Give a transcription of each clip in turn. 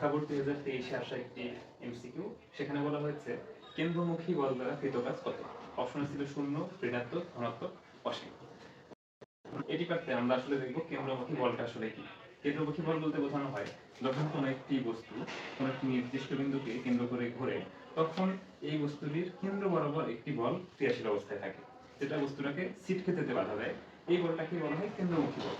ঢাকা দুই হাজার তেইশে আসা একটি এমসিকিউ সেখানে বলা হয়েছে, কেন্দ্রমুখী বল দ্বারা কৃত কত অপশন ছিল শূন্য, ঋণাত্মক, ধনাত্মক, অসীম। এটি পারতে আমরা আসলে দেখব কেন্দ্রমুখী বলটা আসলে কি। কেন্দ্রমুখী বল বলতে বোঝানো হয়, যখন কোনো একটি বস্তু, কোনো একটি নির্দিষ্ট বিন্দুকে কেন্দ্র করে ঘোরে, তখন এই বস্তুটির কেন্দ্র বরাবর একটি বল ক্রিয়াশীল অবস্থায় থাকে। যেটা বস্তুটাকে ছিটকে যেতে বাধা দেয়। এই বলটাকে বলা হয় কেন্দ্রমুখী বল।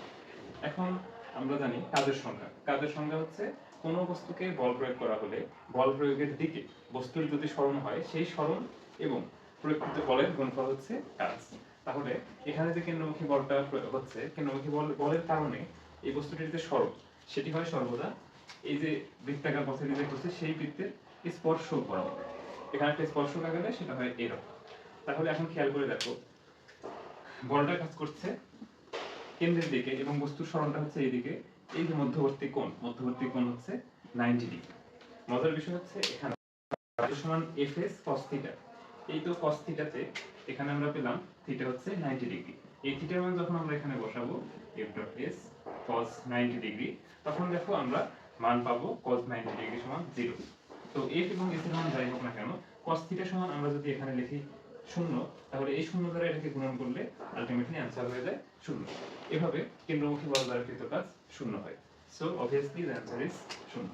এখন আমরা জানি কাজের সংজ্ঞা। কাজের সংজ্ঞা হচ্ছে কোনো বস্তুকে বল প্রয়োগ করা হলে বল প্রয়োগের দিকে বস্তুর যদি স্মরণ হয়, সেই স্মরণ এবং প্রয়োগকৃত বলের গুণফল হচ্ছে কাজ। তাহলে এখানে যে কেন্দ্রমুখী বলটা হচ্ছে, কেন্দ্রমুখী বল, বলের কারণে এই বস্তুটির যে সরণ সেটি হয় সর্বদা এই যে বৃত্তাকার পথে যে করছে, সেই বৃত্তের স্পর্শ বরাবর। এখানে একটা স্পর্শ লাগালে সেটা হয় এরকম। তাহলে এখন খেয়াল করে দেখো, বলটা কাজ করছে কেন্দ্রের দিকে এবং বস্তুর সরণটা হচ্ছে এইদিকে। এই যে মধ্যবর্তী কোণ মধ্যবর্তী কোণ হচ্ছে 90 ডিগ্রি মজার বিষয় হচ্ছে এখানে সমান fs cos থিটা এই তো cos থিটাতে এখানে আমরা পেলাম থিটা হচ্ছে 90 ডিগ্রি এই থিটার মান যখন আমরা এখানে বসাবো, f dot s cos 90 degree তখন দেখো আমরা মান পাবো cos 90 ডিগ্রি সমান 0 তো f এবং s এর মান যাই হোক না কেন, cos থিটা সমান আমরা যদি এখানে লিখি শূন্য, তাহলে এই শূন্য দ্বারা এটাকে গুণন করলে আলটিমেটলি অ্যান্সার হয়ে যায় শূন্য। এভাবে কেন্দ্রমুখী বল দ্বারা কৃত কাজ শূন্য হয়। So obviously the answer is শূন্য।